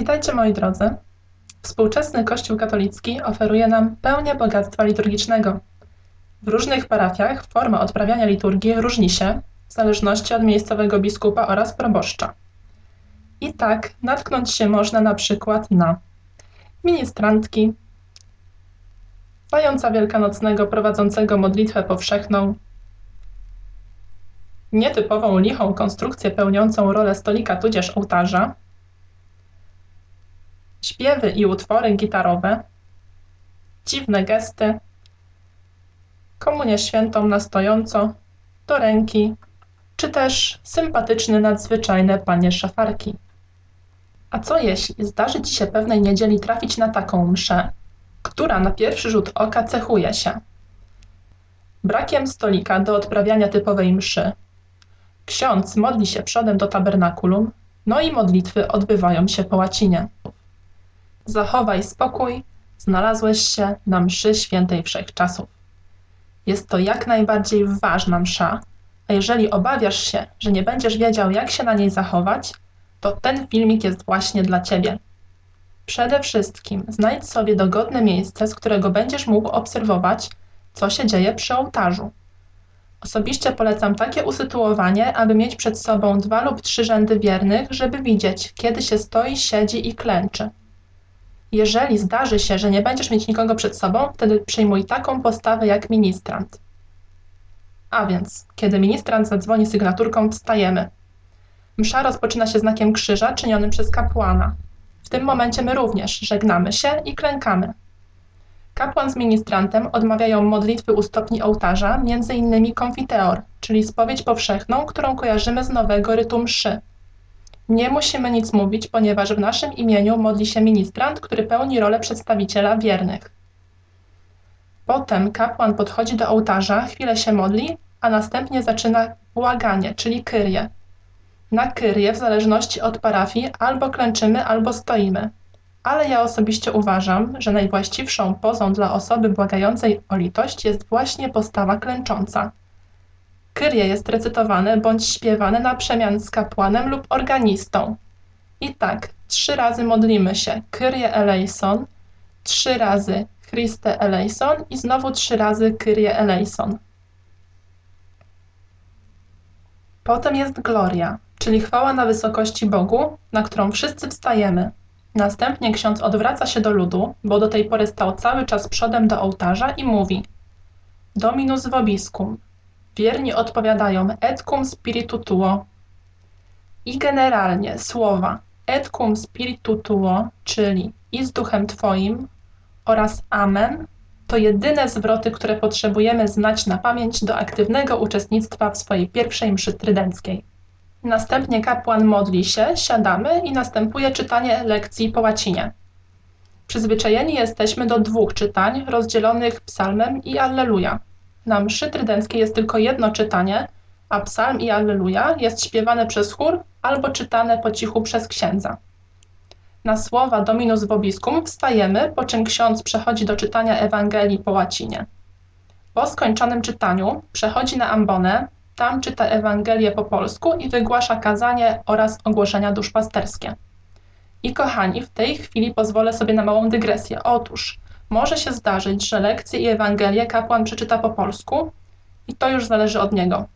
Witajcie moi drodzy. Współczesny Kościół katolicki oferuje nam pełnię bogactwa liturgicznego. W różnych parafiach forma odprawiania liturgii różni się w zależności od miejscowego biskupa oraz proboszcza. I tak natknąć się można na przykład na ministrantki, zająca wielkanocnego prowadzącego modlitwę powszechną, nietypową lichą konstrukcję pełniącą rolę stolika tudzież ołtarza, śpiewy i utwory gitarowe, dziwne gesty, komunię świętą na stojąco, do ręki, czy też sympatyczne, nadzwyczajne panie szafarki. A co jeśli zdarzy Ci się pewnej niedzieli trafić na taką mszę, która na pierwszy rzut oka cechuje się brakiem stolika do odprawiania typowej mszy. Ksiądz modli się przodem do tabernakulum, no i modlitwy odbywają się po łacinie. Zachowaj spokój, znalazłeś się na mszy świętej wszechczasów. Jest to jak najbardziej ważna msza, a jeżeli obawiasz się, że nie będziesz wiedział, jak się na niej zachować, to ten filmik jest właśnie dla Ciebie. Przede wszystkim znajdź sobie dogodne miejsce, z którego będziesz mógł obserwować, co się dzieje przy ołtarzu. Osobiście polecam takie usytuowanie, aby mieć przed sobą dwa lub trzy rzędy wiernych, żeby widzieć, kiedy się stoi, siedzi i klęczy. Jeżeli zdarzy się, że nie będziesz mieć nikogo przed sobą, wtedy przyjmuj taką postawę jak ministrant. A więc, kiedy ministrant zadzwoni sygnaturką, wstajemy. Msza rozpoczyna się znakiem krzyża czynionym przez kapłana. W tym momencie my również żegnamy się i klękamy. Kapłan z ministrantem odmawiają modlitwy u stopni ołtarza, innymi konfiteor, czyli spowiedź powszechną, którą kojarzymy z nowego rytu mszy. Nie musimy nic mówić, ponieważ w naszym imieniu modli się ministrant, który pełni rolę przedstawiciela wiernych. Potem kapłan podchodzi do ołtarza, chwilę się modli, a następnie zaczyna błaganie, czyli kyrie. Na kyrie, w zależności od parafii, albo klęczymy, albo stoimy. Ale ja osobiście uważam, że najwłaściwszą pozą dla osoby błagającej o litość jest właśnie postawa klęcząca. Kyrie jest recytowane bądź śpiewane na przemian z kapłanem lub organistą. I tak, trzy razy modlimy się Kyrie eleison, trzy razy Christe eleison i znowu trzy razy Kyrie eleison. Potem jest gloria, czyli chwała na wysokości Bogu, na którą wszyscy wstajemy. Następnie ksiądz odwraca się do ludu, bo do tej pory stał cały czas przodem do ołtarza i mówi Dominus vobiscum. Wierni odpowiadają et cum spiritu tuo. I generalnie słowa et cum spiritu tuo, czyli i z duchem Twoim oraz amen, to jedyne zwroty, które potrzebujemy znać na pamięć do aktywnego uczestnictwa w swojej pierwszej mszy trydenckiej. Następnie kapłan modli się, siadamy i następuje czytanie lekcji po łacinie. Przyzwyczajeni jesteśmy do dwóch czytań, rozdzielonych psalmem i Alleluja. Na mszy trydenckiej jest tylko jedno czytanie, a psalm i Alleluja jest śpiewane przez chór albo czytane po cichu przez księdza. Na słowa Dominus vobiscum wstajemy, po czym ksiądz przechodzi do czytania Ewangelii po łacinie. Po skończonym czytaniu przechodzi na ambonę, tam czyta Ewangelię po polsku i wygłasza kazanie oraz ogłoszenia duszpasterskie. I kochani, w tej chwili pozwolę sobie na małą dygresję. Otóż może się zdarzyć, że lekcje i Ewangelię kapłan przeczyta po polsku i to już zależy od niego.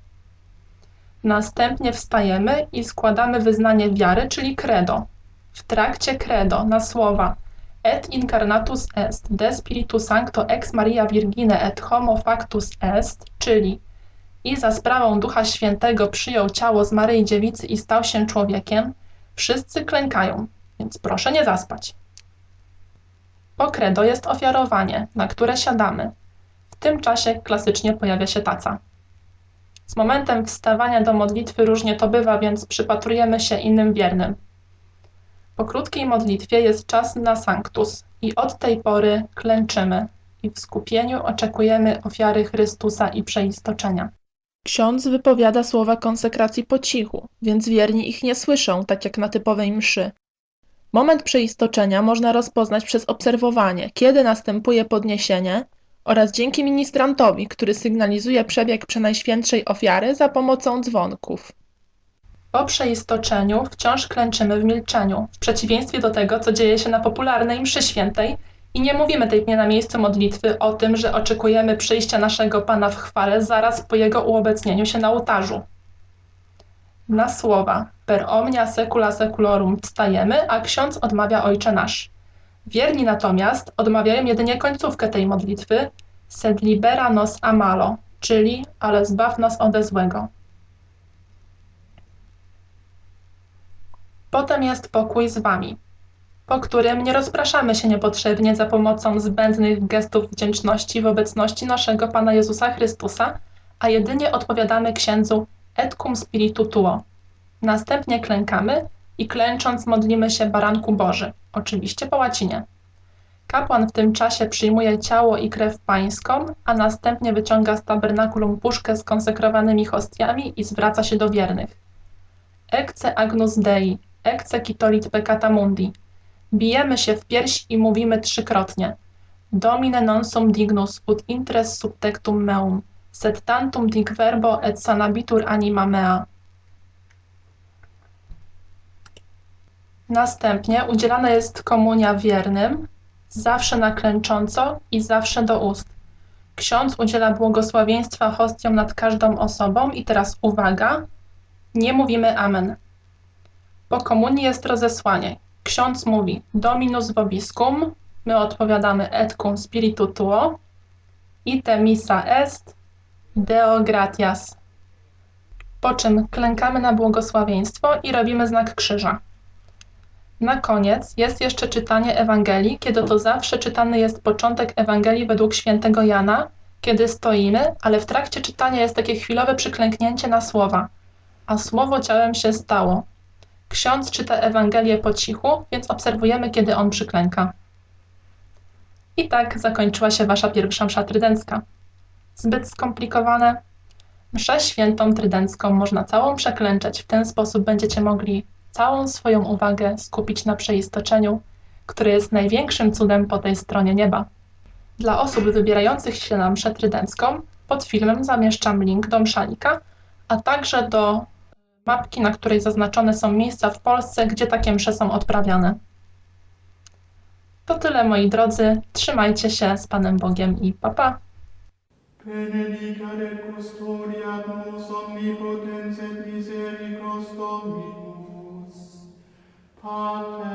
Następnie wstajemy i składamy wyznanie wiary, czyli credo. W trakcie credo na słowa et incarnatus est de spiritu sancto ex Maria Virgine et homo factus est, czyli i za sprawą Ducha Świętego przyjął ciało z Maryi Dziewicy i stał się człowiekiem, wszyscy klękają, więc proszę nie zaspać. Po credo jest ofiarowanie, na które siadamy. W tym czasie klasycznie pojawia się taca. Z momentem wstawania do modlitwy różnie to bywa, więc przypatrujemy się innym wiernym. Po krótkiej modlitwie jest czas na sanctus i od tej pory klęczymy i w skupieniu oczekujemy ofiary Chrystusa i przeistoczenia. Ksiądz wypowiada słowa konsekracji po cichu, więc wierni ich nie słyszą, tak jak na typowej mszy. Moment przeistoczenia można rozpoznać przez obserwowanie, kiedy następuje podniesienie oraz dzięki ministrantowi, który sygnalizuje przebieg przenajświętszej ofiary za pomocą dzwonków. Po przeistoczeniu wciąż klęczymy w milczeniu, w przeciwieństwie do tego, co dzieje się na popularnej mszy świętej i nie mówimy tej dnia na miejscu modlitwy o tym, że oczekujemy przyjścia naszego Pana w chwale zaraz po Jego uobecnieniu się na ołtarzu. Na słowa per omnia secula seculorum wstajemy, a ksiądz odmawia Ojcze Nasz. Wierni natomiast odmawiają jedynie końcówkę tej modlitwy sed libera nos a malo, czyli ale zbaw nas ode złego. Potem jest pokój z wami, po którym nie rozpraszamy się niepotrzebnie za pomocą zbędnych gestów wdzięczności w obecności naszego Pana Jezusa Chrystusa, a jedynie odpowiadamy księdzu et cum spiritu tuo. Następnie klękamy i klęcząc modlimy się Baranku Boży, oczywiście po łacinie. Kapłan w tym czasie przyjmuje ciało i krew pańską, a następnie wyciąga z tabernakulum puszkę z konsekrowanymi hostiami i zwraca się do wiernych. Ecce agnus Dei, ecce citolit peccata mundi. Bijemy się w pierś i mówimy trzykrotnie. Domine non sum dignus ut intres subtectum meum, sed tantum dig verbo et sanabitur anima mea. Następnie udzielana jest komunia wiernym, zawsze na klęcząco i zawsze do ust. Ksiądz udziela błogosławieństwa hostiom nad każdą osobą i teraz uwaga, nie mówimy amen. Po komunii jest rozesłanie. Ksiądz mówi Dominus vobiscum, my odpowiadamy et cum spiritu tuo, ite missa est, deo gratias. Po czym klękamy na błogosławieństwo i robimy znak krzyża. Na koniec jest jeszcze czytanie Ewangelii, kiedy to zawsze czytany jest początek Ewangelii według świętego Jana, kiedy stoimy, ale w trakcie czytania jest takie chwilowe przyklęknięcie na słowa. A słowo ciałem się stało. Ksiądz czyta Ewangelię po cichu, więc obserwujemy, kiedy on przyklęka. I tak zakończyła się wasza pierwsza msza trydencka. Zbyt skomplikowane? Mszę świętą trydencką można całą przeklęczeć. W ten sposób będziecie mogli całą swoją uwagę skupić na przeistoczeniu, które jest największym cudem po tej stronie nieba. Dla osób wybierających się na mszę trydencką pod filmem zamieszczam link do mszalika, a także do mapki, na której zaznaczone są miejsca w Polsce, gdzie takie msze są odprawiane. To tyle moi drodzy, trzymajcie się z Panem Bogiem i papa. Benedicare et custodiat nos omnipotens et misericordios Dominus. Pater